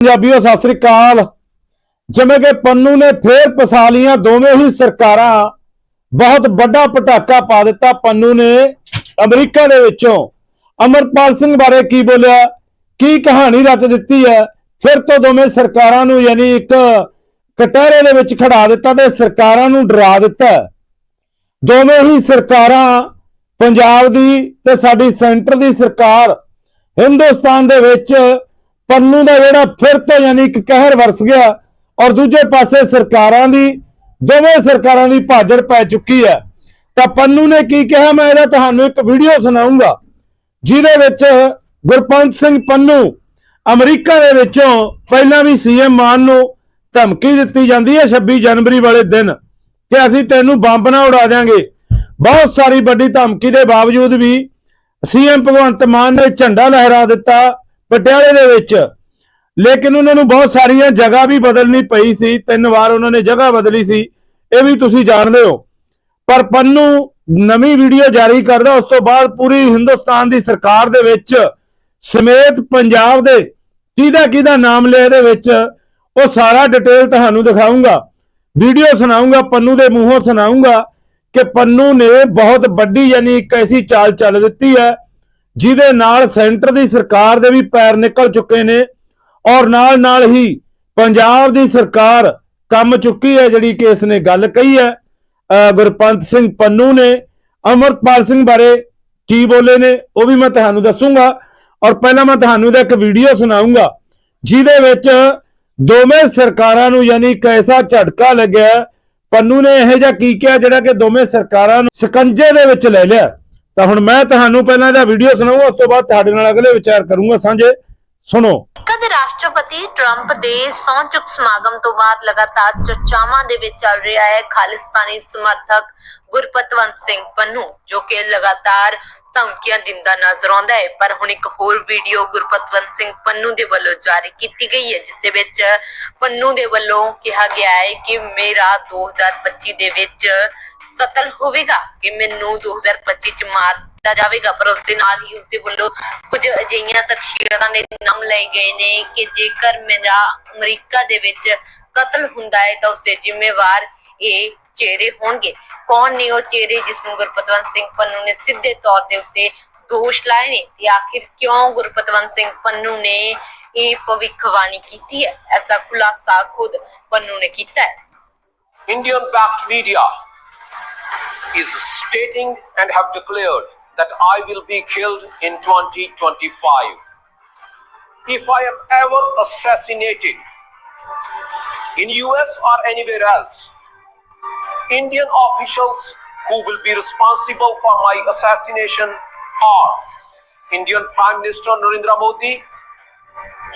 ਪੰਜਾਬੀਓ, ਸਤਿ ਸ੍ਰੀ ਅਕਾਲ। ਜਿਵੇਂ ਕਿ ਪੰਨੂ ਨੇ ਫੇਰ ਪਸਾ ਲੀਆਂ ਦੋਵੇਂ ਹੀ ਸਰਕਾਰਾਂ। ਬਹੁਤ ਵੱਡਾ ਪਟਾਕਾ ਪਾ ਦਿੱਤਾ ਪੰਨੂ ਨੇ ਅਮਰੀਕਾ ਦੇ ਵਿੱਚੋਂ। ਅਮਰਪਾਲ ਸਿੰਘ ਬਾਰੇ ਕੀ ਬੋਲਿਆ? ਕੀ ਕਹਾਣੀ ਰਚ ਦਿੱਤੀ ਹੈ? ਫਿਰ ਤੋਂ ਦੋਵੇਂ ਸਰਕਾਰਾਂ ਨੂੰ ਯਾਨੀ ਇੱਕ ਕਟਹਿਰੇ ਦੇ ਵਿੱਚ ਖੜਾ ਦਿੱਤਾ ਤੇ ਸਰਕਾਰਾਂ ਨੂੰ ਡਰਾ ਦਿੱਤਾ। ਦੋਵੇਂ ਹੀ ਸਰਕਾਰਾਂ ਪੰਜਾਬ ਦੀ ਤੇ ਸਾਡੀ ਸੈਂਟਰ ਦੀ ਸਰਕਾਰ ਹਿੰਦੁਸਤਾਨ ਦੇ ਵਿੱਚ ਪੰਨੂ ਦਾ ਜਿਹੜਾ ਫਿਰ ਤੋਂ ਯਾਨੀ ਇੱਕ ਕਹਿਰ ਵਰਸ ਗਿਆ ਔਰ ਦੂਜੇ ਪਾਸੇ ਸਰਕਾਰਾਂ ਦੀ, ਦੋਵੇਂ ਸਰਕਾਰਾਂ ਦੀ ਭਾਜੜ ਪੈ ਚੁੱਕੀ ਹੈ। ਤਾਂ ਪੰਨੂ ਨੇ ਕੀ ਕਿਹਾ? ਮੈਂ ਇਹਦਾ ਤੁਹਾਨੂੰ ਇੱਕ ਵੀਡੀਓ ਸੁਣਾਉਂਗਾ, ਜਿਹਦੇ ਵਿੱਚ ਗੁਰਪੰਤ ਸਿੰਘ ਪੰਨੂ ਅਮਰੀਕਾ ਦੇ ਵਿੱਚੋਂ ਪਹਿਲਾਂ ਵੀ ਸੀਐਮ ਮਾਨ ਨੂੰ ਧਮਕੀ ਦਿੱਤੀ ਜਾਂਦੀ ਹੈ 26 ਜਨਵਰੀ ਵਾਲੇ ਦਿਨ ਕਿ ਅਸੀਂ ਤੈਨੂੰ ਬੰਬ ਨਾ ਉਡਾ ਦਿਆਂਗੇ। ਬਹੁਤ ਸਾਰੀ ਵੱਡੀ ਧਮਕੀ ਦੇ ਬਾਵਜੂਦ ਵੀ ਸੀਐਮ ਭਗਵੰਤ ਮਾਨ ਨੇ ਝੰਡਾ ਲਹਿਰਾ ਦਿੱਤਾ। ਪਟਿਆਲੇ ਦੇ ਵਿੱਚ। ਲੇਕਿਨ ਉਹਨਾਂ ਨੂੰ ਬਹੁਤ ਸਾਰੀਆਂ ਜਗ੍ਹਾ ਵੀ ਬਦਲਣੀ ਪਈ ਸੀ। ਤਿੰਨ ਵਾਰ ਉਹਨਾਂ ਨੇ ਜਗ੍ਹਾ ਬਦਲੀ ਸੀ। ਇਹ ਵੀ ਤੁਸੀਂ ਜਾਣਦੇ ਹੋ। ਪਰ ਪੰਨੂ ਨਵੀਂ ਵੀਡੀਓ ਜਾਰੀ ਕਰਦਾ। ਉਸ ਤੋਂ ਬਾਅਦ ਪੂਰੀ ਹਿੰਦੁਸਤਾਨ ਦੀ ਸਰਕਾਰ ਦੇ ਵਿੱਚ ਸਮੇਤ ਪੰਜਾਬ ਦੇ ਕਿਹਦਾ ਕਿਹਦਾ ਨਾਮ ਲਿਆ ਇਹਦੇ ਵਿੱਚ, ਉਹ ਸਾਰਾ ਡਿਟੇਲ ਤੁਹਾਨੂੰ ਦਿਖਾਉਂਗਾ ਵੀਡੀਓ ਸੁਣਾਉਂਗਾ ਪੰਨੂ ਦੇ ਮੂੰਹੋਂ ਸੁਣਾਉਂਗਾ ਕਿ ਪੰਨੂ ਨੇ ਬਹੁਤ ਵੱਡੀ ਯਾਨੀ ਇੱਕ ਐਸੀ ਚਾਲ ਚੱਲ ਦਿੱਤੀ ਹੈ। ਜਿਹਦੇ ਨਾਲ ਸੈਂਟਰ ਦੀ ਸਰਕਾਰ ਦੇ ਵੀ ਪੈਰ ਨਿਕਲ ਚੁੱਕੇ ਨੇ ਔਰ ਨਾਲ ਨਾਲ ਹੀ ਪੰਜਾਬ ਦੀ ਸਰਕਾਰ ਕੰਮ ਚੁੱਕੀ ਹੈ, ਜਿਹੜੀ ਕਿ ਇਸ ਨੇ ਗੱਲ ਕਹੀ ਹੈ। ਗੁਰਪੰਤ ਸਿੰਘ ਪੰਨੂ ਨੇ, ਅਮਰਪਾਲ ਸਿੰਘ ਬਾਰੇ ਕੀ ਬੋਲੇ ਨੇ, ਉਹ ਵੀ ਮੈਂ ਤੁਹਾਨੂੰ ਦੱਸੂਗਾ। ਔਰ ਪਹਿਲਾਂ ਮੈਂ ਤੁਹਾਨੂੰ ਇਹਦਾ ਇੱਕ ਵੀਡੀਓ ਸੁਣਾਉਂਗਾ ਜਿਹਦੇ ਵਿੱਚ ਦੋਵੇਂ ਸਰਕਾਰਾਂ ਨੂੰ ਯਾਨੀ ਕੈਸਾ ਝਟਕਾ ਲੱਗਿਆ। ਪੰਨੂ ਨੇ ਇਹੋ ਜਿਹਾ ਕੀ ਕਿਹਾ, ਜਿਹੜਾ ਕਿ ਦੋਵੇਂ ਸਰਕਾਰਾਂ ਨੂੰ ਸਕੰਜੇ ਦੇ ਵਿੱਚ ਲੈ ਲਿਆ। ਤਾਂ ਹੁਣ ਮੈਂ ਤੁਹਾਨੂੰ ਪਹਿਲਾਂ ਇਹਦਾ ਵੀਡੀਓ ਸੁਣਾਉਂਗਾ ਉਸ ਤੋਂ ਬਾਅਦ ਤੁਹਾਡੇ ਨਾਲ ਅਗਲੇ ਵਿਚਾਰ ਕਰੂੰਗਾ ਸਾਂਝੇ। ਸੁਣੋ। ਕਦ ਰਾਸ਼ਟਰਪਤੀ ਟਰੰਪ ਦੇ ਸਹੁੰ ਚੁੱਕ ਸਮਾਗਮ ਤੋਂ ਬਾਅਦ ਲਗਾਤਾਰ ਚਰਚਾਵਾਂ ਦੇ ਵਿੱਚ ਚੱਲ ਰਿਹਾ ਹੈ, ਖਾਲਿਸਤਾਨੀ ਸਮਰਥਕ ਗੁਰਪਤਵੰਤ ਸਿੰਘ ਪੰਨੂ, ਜੋ ਕਿ ਲਗਾਤਾਰ ਧਮਕੀਆਂ ਦਿੰਦਾ ਨਜ਼ਰ ਆਉਂਦਾ ਹੈ। ਪਰ ਹੁਣ ਇੱਕ ਹੋਰ ਵੀਡੀਓ ਗੁਰਪਤਵੰਤ ਸਿੰਘ ਪੰਨੂ ਦੇ ਵੱਲੋਂ ਜਾਰੀ ਕੀਤੀ ਗਈ ਹੈ, ਜਿਸ ਦੇ ਵਿੱਚ ਪੰਨੂ ਦੇ ਵੱਲੋਂ ਕਿਹਾ ਗਿਆ ਹੈ ਕਿ ਮੇਰਾ 2025 ਦੇ ਵਿੱਚ ਕਤਲ ਹੋਵੇਗਾ ਕਿ ਮੈਨੂੰ 2025 ਚ ਮਾਰ ਦਿੱਤਾ ਜਾਵੇਗਾ, ਪਰ ਉਸ ਦੇ ਨਾਲ ਹੀ ਉਸ ਦੇ ਵੱਲੋਂ ਕੁਝ ਅਜਿਹੀਆਂ ਸ਼ਖਸੀਅਤਾਂ ਦੇ ਨਾਮ ਲਏ ਗਏ ਨੇ ਕਿ ਜੇਕਰ ਮੇਰਾ ਅਮਰੀਕਾ ਦੇ ਵਿੱਚ ਕਤਲ ਹੁੰਦਾ ਹੈ ਤਾਂ ਉਸ ਦੇ ਜ਼ਿੰਮੇਵਾਰ ਇਹ ਚਿਹਰੇ ਹੋਣਗੇ। ਕੌਣ ਨੇ ਉਹ ਚਿਹਰੇ ਜਿਸ ਨੂੰ ਗੁਰਪਤਵੰਤ ਸਿੰਘ ਪੰਨੂ ਨੇ ਸਿੱਧੇ ਤੌਰ ਦੇ ਉੱਤੇ ਦੋਸ਼ ਲਾਏ ਨੇ ਤੇ ਆਖਿਰ ਕਿਉਂ ਗੁਰਪਤਵੰਤ ਸਿੰਘ ਪੰਨੂ ਨੇ ਇਹ ਭਵਿੱਖਬਾਣੀ ਕੀਤੀ ਹੈ? ਇਸ ਦਾ ਖੁਲਾਸਾ ਖੁਦ ਪੰਨੂ ਨੇ ਕੀਤਾ ਹੈ। Indian backed media is stating and have declared that I will be killed in 2025. If I am ever assassinated in US or anywhere else, Indian officials who will be responsible for my assassination are Indian Prime Minister Narendra Modi,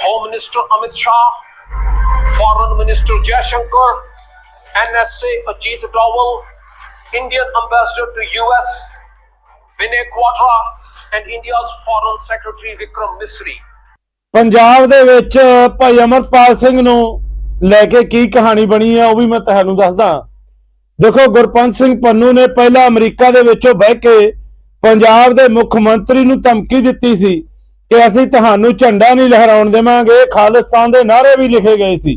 Home Minister Amit Shah, Foreign Minister Jaishankar, NSA Ajit Doval, Indian Ambassador to US, Vinay Quadra, and India's Foreign Secretary Vikram Misri. Punjab ਦੇ ਵਿੱਚ ਭਾਈ ਅਮਰਪਾਲ ਸਿੰਘ ਨੂੰ ਲੈ ਕੇ ਕੀ ਕਹਾਣੀ ਬਣੀ ਹੈ ਉਹ ਵੀ ਮੈਂ ਤੁਹਾਨੂੰ ਦੱਸਦਾ। ਦੇਖੋ ਗੁਰਪੰਤ ਸਿੰਘ ਪੰਨੂ ਨੇ ਪਹਿਲਾਂ ਅਮਰੀਕਾ ਦੇ ਵਿੱਚੋਂ ਬਹਿ ਕੇ ਪੰਜਾਬ ਦੇ ਮੁੱਖ ਮੰਤਰੀ ਨੂੰ ਧਮਕੀ ਦਿੱਤੀ ਸੀ ਕਿ ਅਸੀਂ ਤੁਹਾਨੂੰ ਝੰਡਾ ਨਹੀਂ ਲਹਿਰਾਉਣ ਦੇਵਾਂਗੇ ਖਾਲਿਸਤਾਨ ਦੇ ਨਾਅਰੇ ਵੀ ਲਿਖੇ ਗਏ ਸੀ।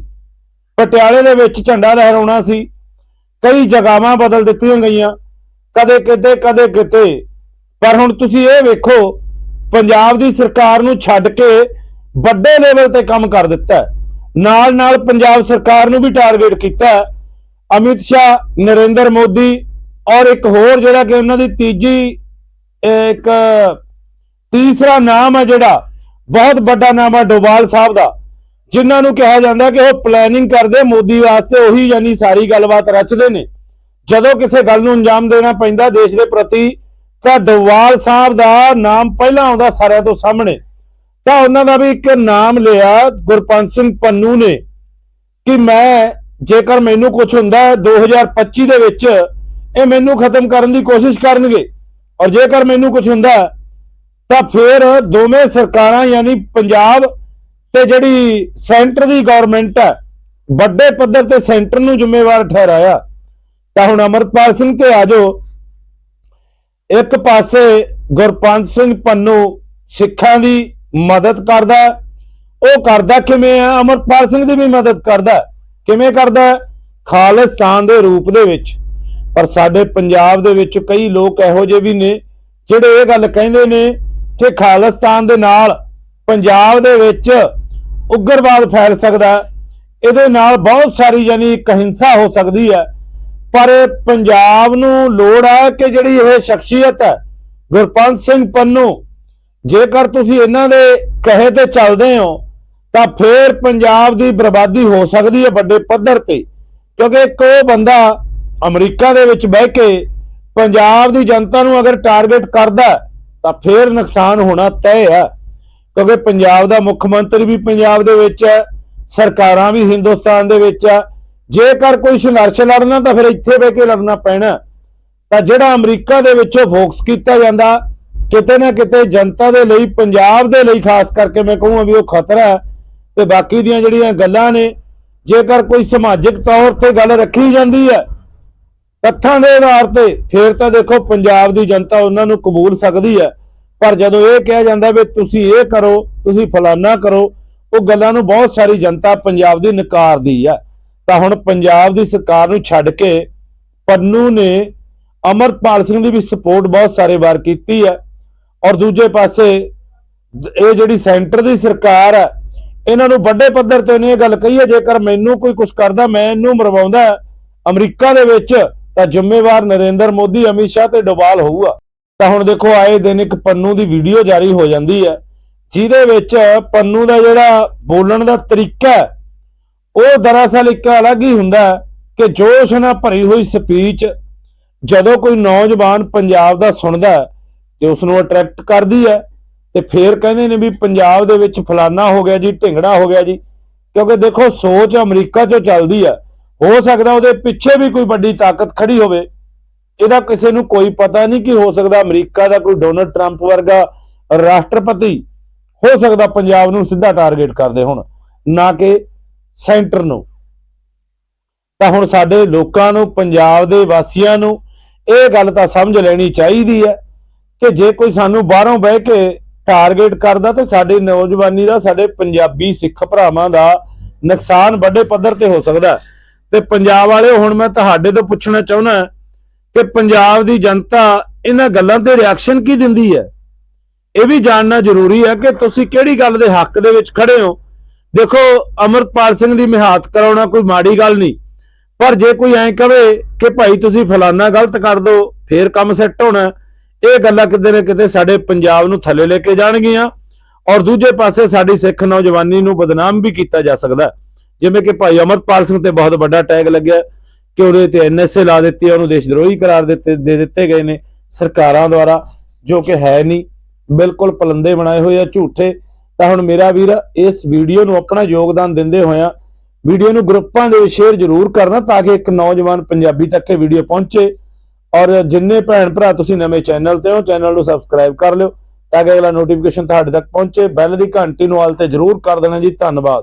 ਪਟਿਆਲੇ ਦੇ ਵਿੱਚ ਝੰਡਾ ਲਹਿਰਾਉਣਾ ਸੀ। ਕਈ ਜਗ੍ਹਾਵਾਂ ਬਦਲ ਦਿੱਤੀਆਂ ਗਈਆਂ, ਕਦੇ ਕਿਤੇ ਕਦੇ ਕਿਤੇ। ਪਰ ਹੁਣ ਤੁਸੀਂ ਇਹ ਵੇਖੋ, ਪੰਜਾਬ ਦੀ ਸਰਕਾਰ ਨੂੰ ਛੱਡ ਕੇ ਵੱਡੇ ਲੈਵਲ ਤੇ ਕੰਮ ਕਰ ਦਿੱਤਾ ਨਾਲ ਨਾਲ ਪੰਜਾਬ ਸਰਕਾਰ ਨੂੰ ਵੀ ਟਾਰਗੇਟ ਕੀਤਾ ਅਮਿਤ ਸ਼ਾਹ, ਨਰਿੰਦਰ ਮੋਦੀ ਔਰ ਇੱਕ ਹੋਰ ਜਿਹੜਾ ਕਿ ਉਹਨਾਂ ਦੀ ਤੀਜੀ ਇੱਕ ਤੀਸਰਾ ਨਾਮ ਹੈ ਜਿਹੜਾ, ਬਹੁਤ ਵੱਡਾ ਨਾਮ ਹੈ ਡੋਵਾਲ ਸਾਹਿਬ ਦਾ। ਜਿਨ੍ਹਾਂ ਨੂੰ ਕਿਹਾ ਜਾਂਦਾ ਕਿ ਉਹ ਪਲੈਨਿੰਗ ਕਰਦੇ, ਮੋਦੀ ਵਾਸਤੇ ਉਹੀ ਯਾਨੀ ਸਾਰੀ ਗੱਲਬਾਤ ਰਚਦੇ ਨੇ। ਜਦੋਂ ਕਿਸੇ ਗੱਲ ਨੂੰ ਅੰਜਾਮ ਦੇਣਾ ਪੈਂਦਾ, ਦੇਸ਼ ਦੇ ਪ੍ਰਤੀ ਤਾਂ ਡੋਵਾਲ ਸਾਹਿਬ ਦਾ ਨਾਮ ਪਹਿਲਾਂ ਆਉਂਦਾ ਸਾਰਿਆਂ ਤੋਂ ਸਾਹਮਣੇ। ਤਾਂ ਉਹਨਾਂ ਦਾ ਵੀ ਇੱਕ ਨਾਮ ਲਿਆ ਗੁਰਪੰਤ ਸਿੰਘ ਪੰਨੂ ਨੇ ਕਿ ਮੈਂ ਜੇਕਰ ਮੈਨੂੰ ਕੁਝ ਹੁੰਦਾ ਹੈ 2025 ਦੇ ਵਿੱਚ ਇਹ ਮੈਨੂੰ ਖਤਮ ਕਰਨ ਦੀ ਕੋਸ਼ਿਸ਼ ਕਰਨਗੇ। ਔਰ ਜੇਕਰ ਮੈਨੂੰ ਕੁਝ ਹੁੰਦਾ ਤਾਂ ਫਿਰ ਦੋਵੇਂ ਸਰਕਾਰਾਂ ਯਾਨੀ ਪੰਜਾਬ ਤੇ ਜਿਹੜੀ ਸੈਂਟਰ ਦੀ ਗਵਰਨਮੈਂਟ ਹੈ, ਵੱਡੇ ਪੱਧਰ ਤੇ ਸੈਂਟਰ ਨੂੰ ਜ਼ਿੰਮੇਵਾਰ ਠਹਿਰਾਇਆ। ਤਾਂ ਹੁਣ ਅਮਰਪਾਲ ਸਿੰਘ ਤੇ ਆਜੋ ਇੱਕ ਪਾਸੇ ਗੁਰਪੰਤ ਸਿੰਘ ਪੰਨੂ ਸਿੱਖਾਂ ਦੀ ਮਦਦ ਕਰਦਾ ਉਹ ਕਰਦਾ ਕਿਵੇਂ ਆ ਅਮਰਪਾਲ ਸਿੰਘ ਦੀ ਵੀ ਮਦਦ ਕਰਦਾ ਕਿਵੇਂ ਕਰਦਾ ਖਾਲਿਸਤਾਨ ਦੇ ਰੂਪ ਦੇ ਵਿੱਚ। ਪਰ ਸਾਡੇ ਪੰਜਾਬ ਦੇ ਵਿੱਚ ਕਈ ਲੋਕ ਇਹੋ ਜਿਹੇ ਵੀ ਨੇ, ਜਿਹੜੇ ਇਹ ਗੱਲ ਕਹਿੰਦੇ ਨੇ ਕਿ ਖਾਲਿਸਤਾਨ ਦੇ ਨਾਲ ਪੰਜਾਬ ਦੇ ਵਿੱਚ ਉਗਰਵਾਦ ਫੈਲ ਸਕਦਾ ਇਹਦੇ ਨਾਲ ਬਹੁਤ ਸਾਰੀ ਯਾਨੀ ਇੱਕ ਹਿੰਸਾ ਹੋ ਸਕਦੀ ਹੈ। ਪਰ ਪੰਜਾਬ ਨੂੰ ਲੋੜ ਹੈ ਕਿ ਜਿਹੜੀ ਇਹ ਸ਼ਖਸੀਅਤ ਹੈ ਗੁਰਪੰਤ ਸਿੰਘ ਪੰਨੂ, ਜੇਕਰ ਤੁਸੀਂ ਇਹਨਾਂ ਦੇ ਕਹੇ ਤੇ ਚੱਲਦੇ ਹੋ, ਤਾਂ ਫੇਰ ਪੰਜਾਬ ਦੀ ਬਰਬਾਦੀ ਹੋ ਸਕਦੀ ਹੈ ਵੱਡੇ ਪੱਧਰ ਤੇ। ਕਿਉਂਕਿ ਇੱਕ ਉਹ ਬੰਦਾ ਅਮਰੀਕਾ ਦੇ ਵਿੱਚ ਬਹਿ ਕੇ ਪੰਜਾਬ ਦੀ ਜਨਤਾ ਨੂੰ ਅਗਰ ਟਾਰਗੇਟ ਕਰਦਾ ਤਾਂ ਫੇਰ ਨੁਕਸਾਨ ਹੋਣਾ ਤੈਅ ਹੈ। ਕਿਉਂਕਿ ਪੰਜਾਬ ਦਾ ਮੁੱਖ ਮੰਤਰੀ ਵੀ ਪੰਜਾਬ ਦੇ ਵਿੱਚ ਹੈ, ਸਰਕਾਰਾਂ ਵੀ ਹਿੰਦੁਸਤਾਨ ਦੇ ਵਿੱਚ ਹੈ। ਜੇਕਰ ਕੋਈ ਸੰਘਰਸ਼ ਲੜਨਾ ਤਾਂ ਫਿਰ ਇੱਥੇ ਬਹਿ ਕੇ ਲੜਨਾ ਪੈਣਾ। ਤਾਂ ਜਿਹੜਾ ਅਮਰੀਕਾ ਦੇ ਵਿੱਚੋਂ ਫੋਕਸ ਕੀਤਾ ਜਾਂਦਾ, ਕਿਤੇ ਨਾ ਕਿਤੇ ਜਨਤਾ ਦੇ ਲਈ, ਪੰਜਾਬ ਦੇ ਲਈ ਖਾਸ ਕਰਕੇ ਮੈਂ ਕਹੂੰਗਾ ਵੀ ਉਹ ਖਤਰਾ ਹੈ। ਤੇ ਬਾਕੀ ਦੀਆਂ ਜਿਹੜੀਆਂ ਗੱਲਾਂ ਨੇ, ਜੇਕਰ ਕੋਈ ਸਮਾਜਿਕ ਤੌਰ ਤੇ ਗੱਲ ਰੱਖੀ ਜਾਂਦੀ ਹੈ, ਤੱਥਾਂ ਦੇ ਆਧਾਰ ਤੇ, ਫਿਰ ਤਾਂ ਦੇਖੋ ਪੰਜਾਬ ਦੀ ਜਨਤਾ ਉਹਨਾਂ ਨੂੰ ਕਬੂਲ ਸਕਦੀ ਹੈ। ਪਰ ਜਦੋਂ ਇਹ ਕਿਹਾ ਜਾਂਦਾ ਵੀ ਤੁਸੀਂ ਇਹ ਕਰੋ, ਤੁਸੀਂ ਫਲਾਨਾ ਕਰੋ, ਉਹ ਗੱਲਾਂ ਨੂੰ ਬਹੁਤ ਸਾਰੀ ਜਨਤਾ ਪੰਜਾਬ ਦੀ ਨਕਾਰਦੀ ਹੈ ਤਾਂ ਹੁਣ ਪੰਜਾਬ ਦੀ ਸਰਕਾਰ ਨੂੰ ਛੱਡ ਕੇ ਪੰਨੂ ਨੇ ਅਮਰਪਾਲ ਸਿੰਘ ਦੀ ਵੀ ਸਪੋਰਟ ਬਹੁਤ ਸਾਰੇ ਵਾਰ ਕੀਤੀ ਹੈ ਔਰ ਦੂਜੇ ਪਾਸੇ ਇਹ ਜਿਹੜੀ ਸੈਂਟਰ ਦੀ ਸਰਕਾਰ ਹੈ ਇਹਨਾਂ ਨੂੰ ਵੱਡੇ ਪੱਧਰ ਤੇ ਉਹਨੇ ਇਹ ਗੱਲ ਕਹੀ ਹੈ ਜੇਕਰ ਮੈਨੂੰ ਕੋਈ ਕੁਝ ਕਰਦਾ ਮੈਂ ਇਹਨੂੰ ਮਰਵਾਉਂਦਾ ਅਮਰੀਕਾ ਦੇ ਵਿੱਚ, ਤਾਂ ਜ਼ਿੰਮੇਵਾਰ ਨਰਿੰਦਰ ਮੋਦੀ ਅਮਿਤ ਸ਼ਾਹ ਤੇ ਡੋਵਾਲ ਹੋਊਗਾ। ਤਾਂ ਹੁਣ ਦੇਖੋ ਆਏ ਦਿਨ ਇੱਕ ਪੰਨੂ ਦੀ ਵੀਡੀਓ ਜਾਰੀ ਹੋ ਜਾਂਦੀ ਹੈ, ਜਿਹਦੇ ਵਿੱਚ ਪੰਨੂ ਦਾ ਜਿਹੜਾ ਬੋਲਣ ਦਾ ਤਰੀਕਾ ਉਹ ਦਰਅਸਲ ਇੱਕ ਅਲੱਗ ਹੀ ਹੁੰਦਾ ਕਿ ਜੋਸ਼ ਨਾਲ ਭਰੀ ਹੋਈ ਸਪੀਚ ਜਦੋਂ ਕੋਈ ਨੌਜਵਾਨ ਪੰਜਾਬ ਦਾ ਸੁਣਦਾ ਤੇ ਉਸ ਨੂੰ ਅਟਰੈਕਟ ਕਰਦੀ ਹੈ ਤੇ ਫੇਰ ਕਹਿੰਦੇ ਨੇ ਵੀ ਪੰਜਾਬ ਦੇ ਵਿੱਚ ਫਲਾਨਾ ਹੋ ਗਿਆ ਜੀ, ਢਿੰਗੜਾ ਹੋ ਗਿਆ ਜੀ, ਕਿਉਂਕਿ ਦੇਖੋ ਸੋਚ ਅਮਰੀਕਾ 'ਚੋਂ ਚੱਲਦੀ ਹੈ, ਹੋ ਸਕਦਾ ਉਹਦੇ ਪਿੱਛੇ ਵੀ ਕੋਈ ਵੱਡੀ ਤਾਕਤ ਖੜੀ ਹੋਵੇ ਇਹਦਾ ਕਿਸੇ ਨੂੰ ਕੋਈ ਪਤਾ ਨਹੀਂ ਕਿ ਹੋ ਸਕਦਾ ਅਮਰੀਕਾ ਦਾ ਕੋਈ ਡੋਨਲਡ ਟਰੰਪ ਵਰਗਾ ਰਾਸ਼ਟਰਪਤੀ ਹੋ ਸਕਦਾ ਪੰਜਾਬ ਨੂੰ ਸਿੱਧਾ ਟਾਰਗੇਟ ਕਰਦੇ ਹੁਣ, ਨਾ ਕਿ ਸੈਂਟਰ ਨੂੰ। ਤਾਂ ਹੁਣ ਸਾਡੇ ਲੋਕਾਂ ਨੂੰ, ਪੰਜਾਬ ਦੇ ਵਾਸੀਆਂ ਨੂੰ ਇਹ ਗੱਲ ਤਾਂ ਸਮਝ ਲੈਣੀ ਚਾਹੀਦੀ ਹੈ ਕਿ ਜੇ ਕੋਈ ਸਾਨੂੰ ਬਾਹਰੋਂ ਬਹਿ ਕੇ ਟਾਰਗੇਟ ਕਰਦਾ ਤੇ ਸਾਡੇ ਨੌਜਵਾਨੀ ਦਾ, ਸਾਡੇ ਪੰਜਾਬੀ ਸਿੱਖ ਭਰਾਵਾਂ ਦਾ ਨੁਕਸਾਨ ਵੱਡੇ ਪੱਧਰ ਤੇ ਹੋ ਸਕਦਾ ਤੇ ਪੰਜਾਬ ਵਾਲੇ ਹੁਣ ਮੈਂ ਤੁਹਾਡੇ ਤੋਂ ਪੁੱਛਣਾ ਚਾਹੁੰਦਾ ਕਿ ਪੰਜਾਬ ਦੀ ਜਨਤਾ ਇਹਨਾਂ ਗੱਲਾਂ ਤੇ ਰਿਐਕਸ਼ਨ ਕੀ ਦਿੰਦੀ ਹੈ? ਇਹ ਵੀ ਜਾਣਨਾ ਜ਼ਰੂਰੀ ਹੈ ਕਿ ਤੁਸੀਂ ਕਿਹੜੀ ਗੱਲ ਦੇ ਹੱਕ ਦੇ ਵਿੱਚ ਖੜੇ ਹੋ? ਦੇਖੋ ਅਮਰਪਾਲ ਸਿੰਘ ਦੀ ਮਿਹਾਤ ਕਰਾਉਣਾ ਕੋਈ ਮਾੜੀ ਗੱਲ ਨਹੀਂ, ਪਰ ਜੇ ਕੋਈ ਐਂ ਕਵੇ ਕਿ ਭਾਈ ਤੁਸੀਂ ਫਲਾਨਾ ਗਲਤ ਕਰ ਦੋ, ਫੇਰ ਕੰਮ ਸੈੱਟ ਹੋਣਾ ਇਹ ਗੱਲਾਂ ਕਿਤੇ ਨਾ ਕਿਤੇ ਸਾਡੇ ਪੰਜਾਬ ਨੂੰ ਥੱਲੇ ਲੈ ਕੇ ਜਾਣਗੀਆਂ ਔਰ ਦੂਜੇ ਪਾਸੇ ਸਾਡੀ ਸਿੱਖ ਨੌਜਵਾਨੀ ਨੂੰ ਬਦਨਾਮ ਵੀ ਕੀਤਾ ਜਾ ਸਕਦਾ ਜਿਵੇਂ ਕਿ ਭਾਈ ਅਮਰਪਾਲ ਸਿੰਘ ਤੇ ਬਹੁਤ ਵੱਡਾ ਟੈਗ ਲੱਗਿਆ। ਕਿ ਉਹਦੇ ਤੇ ਐਨਐਸਏ ਲਾ ਦਿੱਤੀ ਉਹਨੂੰ ਦੇਸ਼ ਦਰੋਹੀ ਕਰਾਰ ਦਿੱਤੇ, ਦੇ ਦਿੱਤੇ ਗਏ ਨੇ ਸਰਕਾਰਾਂ ਦੁਆਰਾ, ਜੋ ਕਿ ਹੈ ਨਹੀਂ, ਬਿਲਕੁਲ ਪਲੰਦੇ ਬਣਾਏ ਹੋਏ ਆ ਝੂਠੇ। ਤਾਂ ਹੁਣ ਮੇਰਾ ਵੀਰ, ਇਸ ਵੀਡੀਓ ਨੂੰ ਆਪਣਾ ਯੋਗਦਾਨ ਦਿੰਦੇ ਹੋਇਆਂ ਵੀਡੀਓ ਨੂੰ ਗਰੁੱਪਾਂ ਦੇ ਵਿੱਚ ਸ਼ੇਅਰ ਜ਼ਰੂਰ ਕਰਨਾ ਤਾਂ ਕਿ ਇੱਕ ਨੌਜਵਾਨ ਪੰਜਾਬੀ ਤੱਕ ਇਹ ਵੀਡੀਓ ਪਹੁੰਚੇ। ਔਰ ਜਿੰਨੇ ਭੈਣ ਭਰਾ ਤੁਸੀਂ ਨਵੇਂ ਚੈਨਲ ਤੇ ਹੋ, ਚੈਨਲ ਨੂੰ ਸਬਸਕ੍ਰਾਈਬ ਕਰ ਲਿਓ, ਤਾਂ ਕਿ ਅਗਲਾ ਨੋਟੀਫਿਕੇਸ਼ਨ ਤੁਹਾਡੇ ਤੱਕ ਪਹੁੰਚੇ। ਬੈਲ ਦੀ ਘੰਟੀ ਨੂੰ ਆਲ ਤੇ ਜ਼ਰੂਰ ਕਰ ਦੇਣਾ ਜੀ। ਧੰਨਵਾਦ।